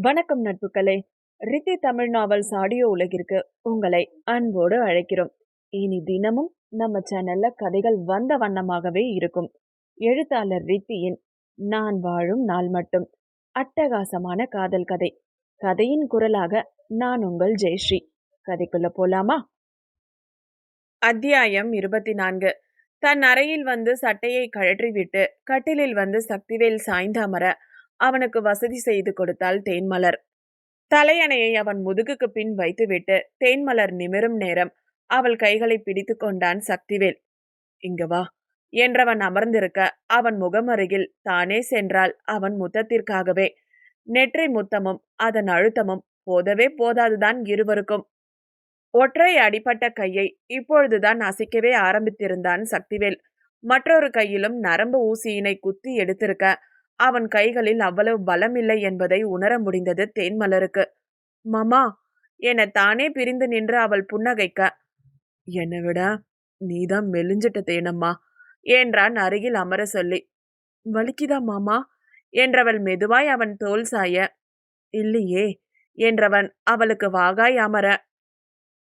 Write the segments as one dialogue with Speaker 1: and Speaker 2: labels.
Speaker 1: வணக்கம் நட்புகளே Ritthi Tamil novels audio உலகிற்கு உங்களை அன்போடு அழைக்கிறோம். இனி தினமும் நம்ம சேனல்ல கதைகள் வந்த வண்ணமாகவே இருக்கும். எழுத்தாளர் ரித்தியின் நான் வாழும் நாள் மட்டும். அட்டகாசமான காதல் கதை. கதையின் குரலாக நான் உங்கள் ஜெயஸ்ரீ. கதைக்குள்ள போலாமா? அத்தியாயம் இருபத்தி நான்கு தன் அறையில் வந்து சட்டையை கழற்றிவிட்டு கட்டிலில் வந்து சக்திவேல் சாய்ந்தாமர அவனுக்கு வசதி செய்து கொடுத்தாள் தேன்மலர். தலையணையை அவன் முதுகுக்கு பின் வைத்துவிட்டு தேன்மலர் நிமிரும் நேரம் அவள் கைகளை பிடித்து கொண்டான் சக்திவேல். இங்க வா என்றவன் அமர்ந்திருக்க அவன் முகம் அருகில் தானே சென்றால் அவன் முத்தத்திற்காகவே. நெற்றி முத்தமும் அதன் அழுத்தமும் போதவே போதாதுதான் இருவருக்கும். ஒற்றை அடிப்பட்ட கையை இப்பொழுதுதான் அசைக்கவே ஆரம்பித்திருந்தான் சக்திவேல். மற்றொரு கையிலும் நரம்பு ஊசியினை குத்தி எடுத்திருக்க அவன் கைகளில் அவ்வளவு பலமில்லை என்பதை உணர முடிந்தது தேன்மலருக்கு. மாமா என தானே பிரிந்து நின்று அவள் புன்னகைக்க. என்னை விட நீதான் மெலிஞ்சிட்ட தேனம்மா என்றான் அருகில் அமர சொல்லி. வலிக்குதா மாமா? என்றவள் மெதுவாய் அவன் தோல் சாய. இல்லையே என்றவன் அவளுக்கு வாகாய் அமர.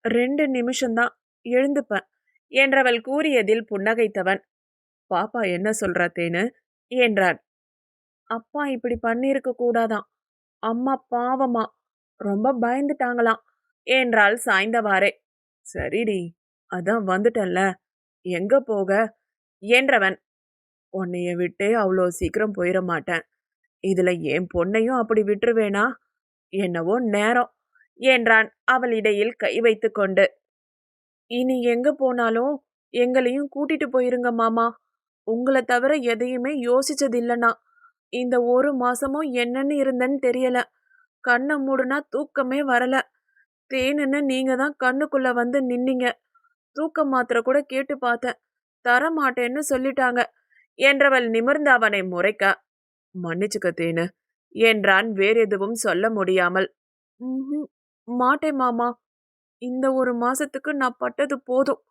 Speaker 1: ரெண்டு நிமிஷம்தான் எழுந்துப்பேன் என்றவள் கூறியதில் புன்னகைத்தவன். பாப்பா என்ன சொல்றா தேனு? என்றான். அப்பா இப்படி பண்ணியிருக்க கூடாதாம் அம்மா பாவமா. ரொம்ப பயந்துட்டாங்களாம். என்றாள் சாய்ந்தவாறே. சரிடி அதான் வந்துட்டல்ல எங்க போக? என்றவன். உன்னைய விட்டே அவ்வளோ சீக்கிரம் போயிட மாட்டேன். இதுல என் பொண்ணையும் அப்படி விட்டுருவேனா? என்னவோ நேரம் என்றான் அவள் இடையில் கை வைத்து கொண்டு. இனி எங்க போனாலும் எங்களையும் கூட்டிட்டு போயிருங்க மாமா. உங்களை தவிர எதையுமே யோசிச்சதில்லனா இந்த ஒரு மாசமும் என்னன்னு இருந்தேன்னு தெரியல. கண்ணை மூடுனா தூக்கமே வரல. தேனுன்னு நீங்க தான் கண்ணுக்குள்ள வந்து நின்னீங்க. தூக்க மாத்திரை கூட கேட்டு பார்த்தேன். தர மாட்டேன்னு சொல்லிட்டாங்க. என்றவள் நிமிர்ந்து அவனை முறைக்க மன்னிச்சுக்க தேனு. என்றான் வேற எதுவும் சொல்ல முடியாமல். மாட்டேன் மாமா. இந்த ஒரு மாசத்துக்கு நான் பட்டது போதும்.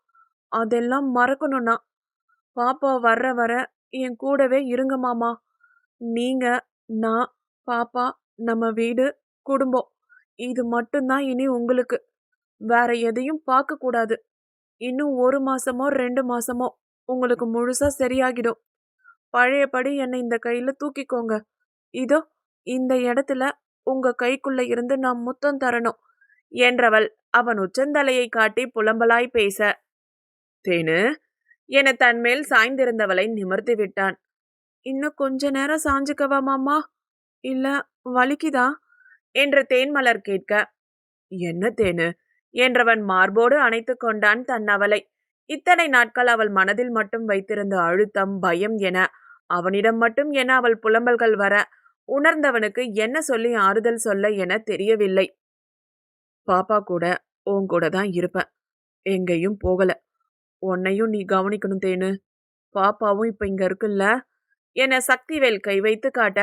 Speaker 1: அதெல்லாம் மறக்கணும்னா. பாப்பா வர்ற வர என் கூடவே இருங்க மாமா. நீங்க நான் பாப்பா நம்ம வீடு குடும்பம். இது மட்டும்தான் இனி உங்களுக்கு. வேற எதையும் பார்க்க கூடாது. இன்னும் ஒரு மாசமோ ரெண்டு மாசமோ உங்களுக்கு முழுசா சரியாகிடும். பழையபடி என்னை இந்த கையில தூக்கிக்கோங்க. இதோ இந்த இடத்துல உங்க கைக்குள்ள இருந்து நான் முத்தம் தரணும். என்றவள் அவன் உச்சந்தலையை காட்டி புலம்பலாய் பேச. தேனு என தன்மேல் சாய்ந்திருந்தவளை நிமிர்த்தி விட்டான். இன்னும் கொஞ்ச நேரம் சாஞ்சுக்கவா மாமா? இல்ல வலிக்குதா? என்று தேன்மலர் கேட்க என்ன தேனு? என்றவன் மார்போடு அணைத்து கொண்டான் தன் அவளை. இத்தனை நாட்கள் அவள் மனதில் மட்டும் வைத்திருந்த அழுத்தம் பயம் என அவனிடம் மட்டும் என அவள் புலம்பல்கள் வர உணர்ந்தவனுக்கு என்ன சொல்லி ஆறுதல் சொல்ல என தெரியவில்லை. பாப்பா கூட உன் கூட தான் இருப்பேன் எங்கேயும் போகல. உன்னையும் நீ கவனிக்கணும் தேனு. பாப்பாவும் இப்ப இங்க இருக்குல்ல. என சக்திவேல் கை வைத்து காட்ட.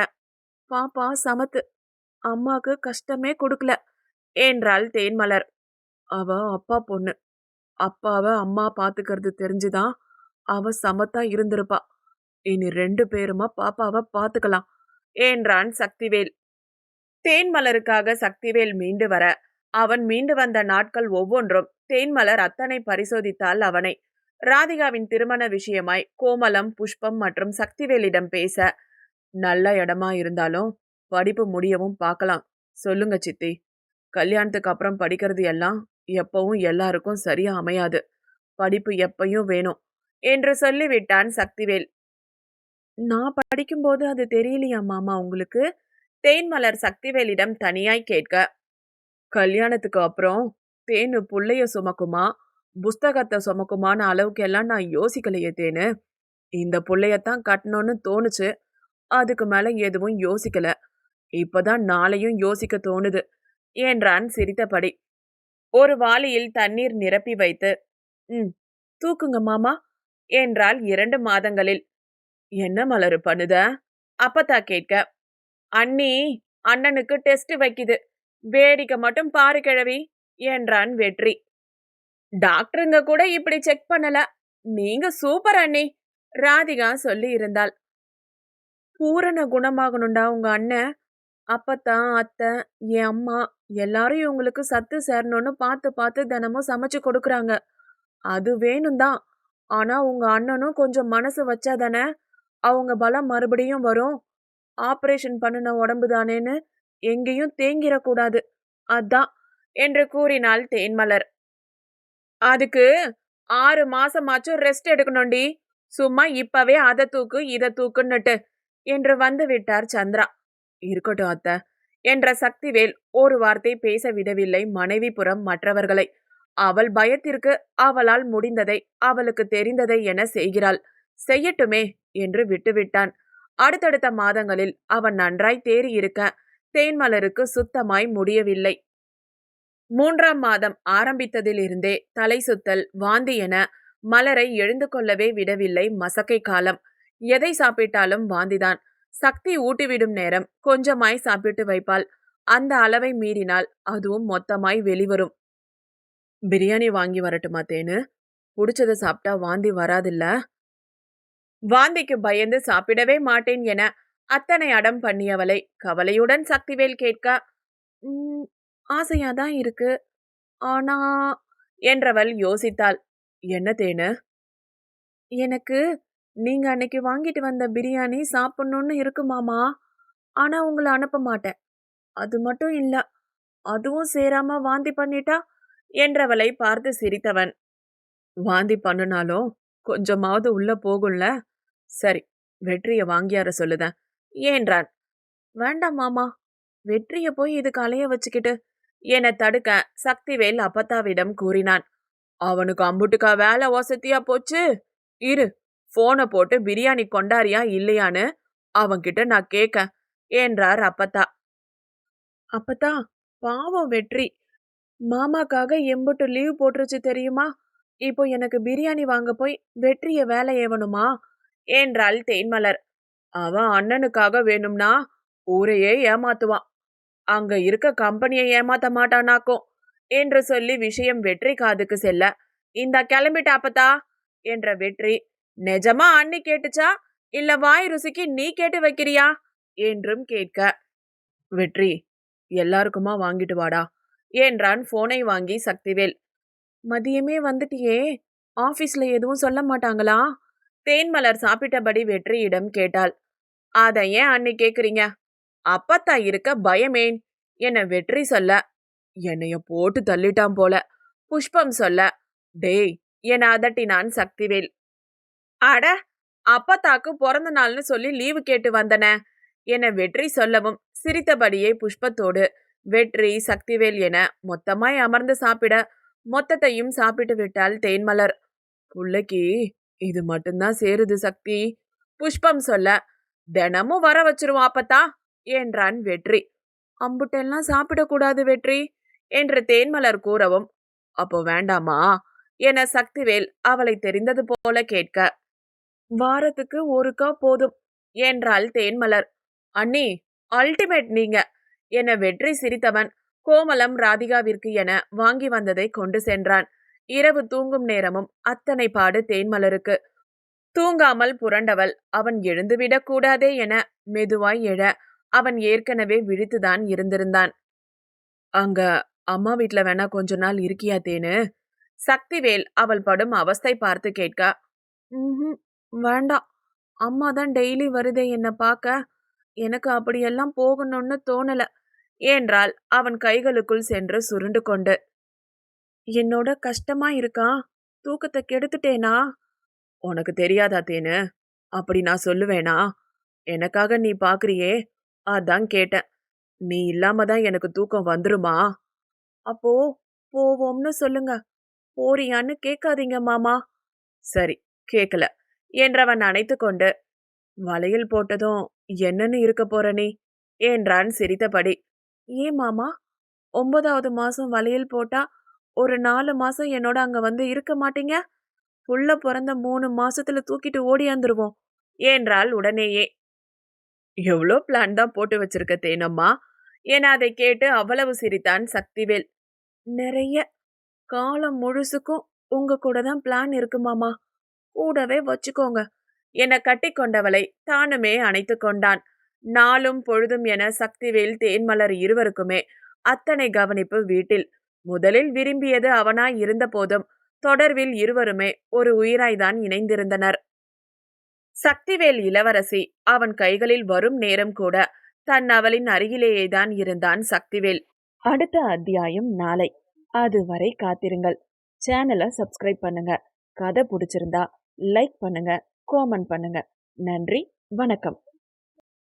Speaker 1: பாப்பா சமத்து. அம்மாக்கு கஷ்டமே கொடுக்கல. என்றாள் தேன்மலர். அவ அப்பா பொண்ணு. அப்பாவை அம்மா பாத்துக்கிறது தெரிஞ்சுதான் அவ சமத்தா இருந்திருப்பா. இனி ரெண்டு பேருமா பாப்பாவை பாத்துக்கலாம். என்றான் சக்திவேல். தேன்மலருக்காக சக்திவேல் மீண்டு வர. அவன் மீண்டு வந்த நாட்கள் ஒவ்வொன்றும். தேன்மலர் அத்தனை பரிசோதித்தாள் அவனை. ராதிகாவின் திருமண விஷயமாய் கோமலம் புஷ்பம் மற்றும் சக்திவேலிடம் பேச நல்ல இடமா இருந்தாலும் படிப்பு முடியவும் பார்க்கலாம். சொல்லுங்க சித்தி. கல்யாணத்துக்கு அப்புறம் படிக்கிறது எல்லாம் எப்பவும் எல்லாருக்கும் சரியா அமையாது. படிப்பு எப்பையும் வேணும் என்று சொல்லிவிட்டான் சக்திவேல். நான் படிக்கும்போது அது தெரியலையா மாமா உங்களுக்கு? தேன்மலர் சக்திவேலிடம் தனியாய் கேட்க. கல்யாணத்துக்கு அப்புறம் தேனு புள்ளைய சுமக்குமா? புஸ்தகத்தை சுமக்குமான அளவுக்கு எல்லாம் நான் யோசிக்கலையே தேனு. இந்த பிள்ளையத்தான் கட்டணும்னு தோணுச்சு. அதுக்கு மேலே எதுவும் யோசிக்கல. இப்போதான் நாளையும் யோசிக்க தோணுது என்றான் சிரித்தபடி. ஒரு வாளியில் தண்ணீர் நிரப்பி வைத்து ம் தூக்குங்க மாமா என்றால் இரண்டு மாதங்களில். என்ன மலரு பண்ணுத? அப்பத்தா கேட்க. அண்ணி அண்ணனுக்கு டெஸ்ட் வைக்குது. வேடிக்கை மட்டும் பாரு கிழவி என்றான் வெற்றி. டாக்டருங்க கூட இப்படி செக் பண்ணல. நீங்க சூப்பர் அண்ணி. ராதிகா சொல்லி இருந்தாள் பூரண குணமாகணும்டா உங்க அண்ணன். அப்பத்தான் அத்தை என் அம்மா எல்லாரும் இவங்களுக்கு சத்து சேரணும்னு பார்த்து பார்த்து தினமும் சமைச்சு கொடுக்குறாங்க. அது வேணும் தான் ஆனா உங்க அண்ணனும் கொஞ்சம் மனசு வச்சாதானே அவங்க பலம் மறுபடியும் வரும். ஆபரேஷன் பண்ணின உடம்பு தானேன்னு எங்கேயும் தேங்கிடக்கூடாது அதான் என்று கூறினாள் தேன்மலர். அதுக்கு ஆறு மாசமாச்சும் ரெஸ்ட் எடுக்கணும்டி. சும்மா இப்பவே அதை தூக்கு இதை தூக்குன்னுட்டு என்று வந்து விட்டார் சந்திரா. இருக்கட்டும் அத்த என்ற சக்திவேல் ஒரு வார்த்தை பேச விடவில்லை மனைவி புறம் மற்றவர்களை. அவள் பயத்திற்கு அவளால் முடிந்ததை அவளுக்கு தெரிந்ததை என செய்கிறாள். செய்யட்டுமே என்று விட்டுவிட்டான். அடுத்தடுத்த மாதங்களில் அவன் நன்றாய் தேறி இருக்க தேன்மலருக்கு சுத்தமாய் முடியவில்லை. மூன்றாம் மாதம் ஆரம்பித்ததிலிருந்தே தலை சுத்தல் வாந்தி என மலரை எழுந்து கொள்ளவே விடவில்லை மசக்கை காலம். எதை சாப்பிட்டாலும் வாந்திதான். சக்தி ஊட்டிவிடும் நேரம் கொஞ்சமாய் சாப்பிட்டு வைப்பாள். அந்த அளவை மீறினால் அதுவும் மொத்தமாய் வெளிவரும். பிரியாணி வாங்கி வரட்டுமா தேனு? புடிச்சத சாப்பிட்டா வாந்தி வராதில்ல? வாந்திக்கு பயந்து சாப்பிடவே மாட்டேன் என அத்தனை அடம் பண்ணியவளை கவலையுடன் சக்திவேல் கேட்க ஆசையாக தான் இருக்கு. ஆனா என்றவள் யோசித்தாள். என்ன தேனு? எனக்கு நீங்க அன்னைக்கு வாங்கிட்டு வந்த பிரியாணி சாப்பிடணும்னு இருக்கு மாமா. ஆனா உங்களை அனுப்ப மாட்டேன். அது மட்டும் இல்ல அதுவும் சேராம வாந்தி பண்ணிட்டா? என்றவளை பார்த்து சிரித்தவன். வாந்தி பண்ணுனாலும் கொஞ்சமாவது உள்ள போகும்ல. சரி வெற்றிய வாங்கியார சொல்லுதேன் ஏன்றான் வேண்டாம் மாமா வெற்றிய போய் இதுக்கு அலைய வச்சுக்கிட்டு என தடுக்க சக்திவேல் அப்பத்தாவிடம் கூறினான். அவனுக்கு அம்புட்டுக்கா வேலை வசதியா போச்சு? இரு போனை போட்டு பிரியாணி கொண்டாரியா இல்லையான்னு அவன்கிட்ட நான் கேட்க என்றார் அப்பத்தா. அப்பத்தா பாவம் வெற்றி. மாமாக்காக எம்புட்டு லீவ் போட்டுருச்சு தெரியுமா? இப்போ எனக்கு பிரியாணி வாங்க போய் வெற்றிய வேலை ஏவணுமா? என்றாள் தேன்மலர். அவன் அண்ணனுக்காக வேணும்னா ஊரையே ஏமாத்துவான். அங்க இருக்க கம்பெனியை ஏமாத்த மாட்டானாக்கும் என்று சொல்லி விஷயம் வெற்றி காதுக்கு செல்ல. இந்த கிளம்பிட்ட அப்பத்தா? என்ற வெற்றி. நிஜமா அண்ணி கேட்டுச்சா? இல்ல வாய் ருசிக்கு நீ கேட்டு வைக்கிறியா? என்றும் கேட்க. வெற்றி. எல்லாருக்குமா வாங்கிட்டு வாடா? என்றான் போனை வாங்கி சக்திவேல். மதியமே வந்துட்டியே. ஆபீஸ்ல எதுவும் சொல்ல மாட்டாங்களா? தேன்மலர் சாப்பிட்டபடி வெற்றியிடம் கேட்டாள். அதை ஏன் அண்ணி கேக்குறீங்க? அப்பத்தா இருக்க பயமேன். என்னை வெற்றி சொல்ல. என்னைய போட்டு தள்ளிட்டான் போல. புஷ்பம் சொல்ல. டேய் என அதட்டினான் சக்திவேல். அட அப்பத்தாக்கு பிறந்த நாள்னு சொல்லி லீவு கேட்டு வந்தன. என வெற்றி சொல்லவும் சிரித்தபடியே புஷ்பத்தோடு வெற்றி சக்திவேல் என மொத்தமாய் அமர்ந்து சாப்பிட மொத்தத்தையும் சாப்பிட்டு விட்டாள் தேன்மலர். புள்ளைக்கு இது மட்டும்தான் சேருது சக்தி. புஷ்பம் சொல்ல. தினமும் வர வச்சிருவோம் அப்பத்தா. என்றான் வெற்றி. அம்புட்டெல்லாம் சாப்பிடக்கூடாது வெற்றி என்று தேன்மலர் கூறவும். அப்போ வேண்டாமா? என சக்திவேல் அவளை தெரிந்தது போல கேட்க. வாரத்துக்கு ஒருக்கா போதும் என்றாள் தேன்மலர். அண்ணி அல்டிமேட் நீங்க என வெற்றி சிரித்தவன் கோமலம் ராதிகாவிற்கு என வாங்கி வந்ததை கொண்டு சென்றான். இரவு தூங்கும் நேரமும் அத்தனை பாடு தேன்மலருக்கு. தூங்காமல் புரண்டவள் அவன் எழுந்துவிடக் கூடாதே என மெதுவாய் எழ அவன் ஏற்கனவே விழித்துதான் இருந்திருந்தான். அங்க அம்மா வீட்ல வேணா கொஞ்ச நாள் இருக்கியா தேனு? சக்திவேல் அவள் படும் அவஸ்தை பார்த்து கேட்க "ம்ஹும், வேண்டாம் அம்மா தான் டெய்லி வருதே என்ன பார்க்க எனக்கு அப்படியெல்லாம் போகணும்னு தோணல. என்றால் அவன் கைகளுக்குள் சென்று சுருண்டு கொண்டு. என்னோட கஷ்டமா இருக்கான் தூக்கத்தை கெடுத்துட்டேனா? உனக்கு தெரியாதா தேனு? அப்படி நான் சொல்லுவேனா? எனக்காக நீ பாக்குறியே? அதான் கேட்டேன். நீ இல்லாம தான் எனக்கு தூக்கம் வந்துருமா? அப்போ போவோம்னு சொல்லுங்க. போறியான்னு கேட்காதீங்க மாமா. சரி கேட்கல என்றவன் அணைத்து கொண்டு வளையல் போட்டதும் என்னன்னு இருக்க போற நீ? என்றான் சிரித்தபடி. ஏன் மாமா? ஒன்பதாவது மாசம் வளையல் போட்டா ஒரு நாலு மாசம் என்னோட அங்க வந்து இருக்க மாட்டீங்க? புள்ள பிறந்த மூணு மாசத்துல தூக்கிட்டு ஓடியாந்துருவோம் என்றாள் உடனேயே. எவ்வளோ பிளான் தான் போட்டு வச்சிருக்க தேனம்மா? என அதை கேட்டு அவ்வளவு சிரித்தான் சக்திவேல். நிறைய காலம் முழுசுக்கும் உங்க கூட தான் பிளான் இருக்குமாமா கூடவே வச்சுக்கோங்க. என கட்டி கொண்டவளை தானுமே அணைத்து கொண்டான். நாளும் பொழுதும் என சக்திவேல் தேன்மலர் இருவருக்குமே அத்தனை கவனிப்பு வீட்டில். முதலில் விரும்பியது அவனாய் இருந்த போதும் தொடர்பில் இருவருமே ஒரு உயிராய்தான் இணைந்திருந்தனர். சக்திவேல் இளவரசி அவன் கைகளில் வரும் நேரம் கூட தன் அவளின் அருகிலேயேதான் இருந்தான் சக்திவேல். அடுத்த அத்தியாயம் நாளை. அதுவரை காத்திருங்கள். சேனலை சப்ஸ்கிரைப் பண்ணுங்க. கதை பிடிச்சிருந்தா லைக் பண்ணுங்க கோமெண்ட் பண்ணுங்க. நன்றி வணக்கம்.